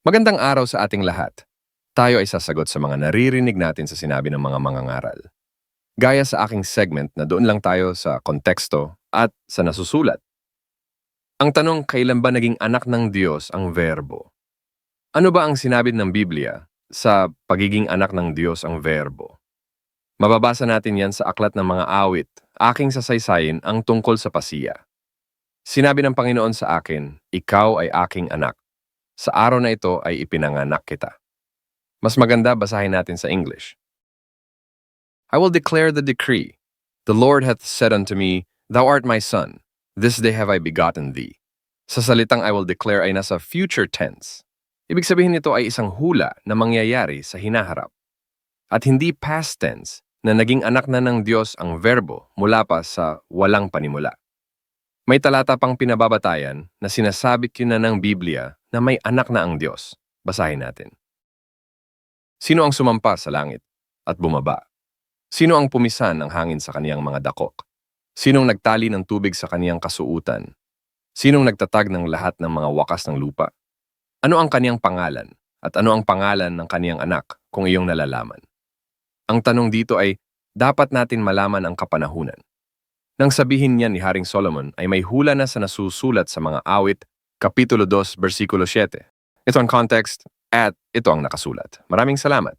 Magandang araw sa ating lahat. Tayo ay sasagot sa mga naririnig natin sa sinabi ng mga mangangaral. Gaya sa aking segment na doon lang tayo sa konteksto at sa nasusulat. Ang tanong, kailan ba naging anak ng Diyos ang verbo? Ano ba ang sinabi ng Biblia sa pagiging anak ng Diyos ang verbo? Mababasa natin yan sa aklat ng mga awit, aking sasaysayin ang tungkol sa pasiya. Sinabi ng Panginoon sa akin, ikaw ay aking anak. Sa araw na ito ay ipinanganak kita. Mas maganda basahin natin sa English. I will declare the decree. The Lord hath said unto me, Thou art my son. This day have I begotten thee. Sa salitang I will declare ay nasa future tense. Ibig sabihin nito ay isang hula na mangyayari sa hinaharap. At hindi past tense na naging anak na ng Diyos ang verbo mula pa sa walang panimula. May talata pang pinababatayan na sinasabit yun na ng Biblia na may anak na ang Diyos. Basahin natin. Sino ang sumampa sa langit at bumaba? Sino ang pumisan ng hangin sa kaniyang mga dakok? Sinong nagtali ng tubig sa kaniyang kasuutan? Sinong nagtatag ng lahat ng mga wakas ng lupa? Ano ang kaniyang pangalan? At ano ang pangalan ng kaniyang anak kung iyong nalalaman? Ang tanong dito ay, dapat natin malaman ang kapanahunan. Nang sabihin niya ni Haring Solomon ay may hula na sa nasusulat sa mga awit, Kapitulo 2, versikulo 7. Ito ang context at ito ang nakasulat. Maraming salamat.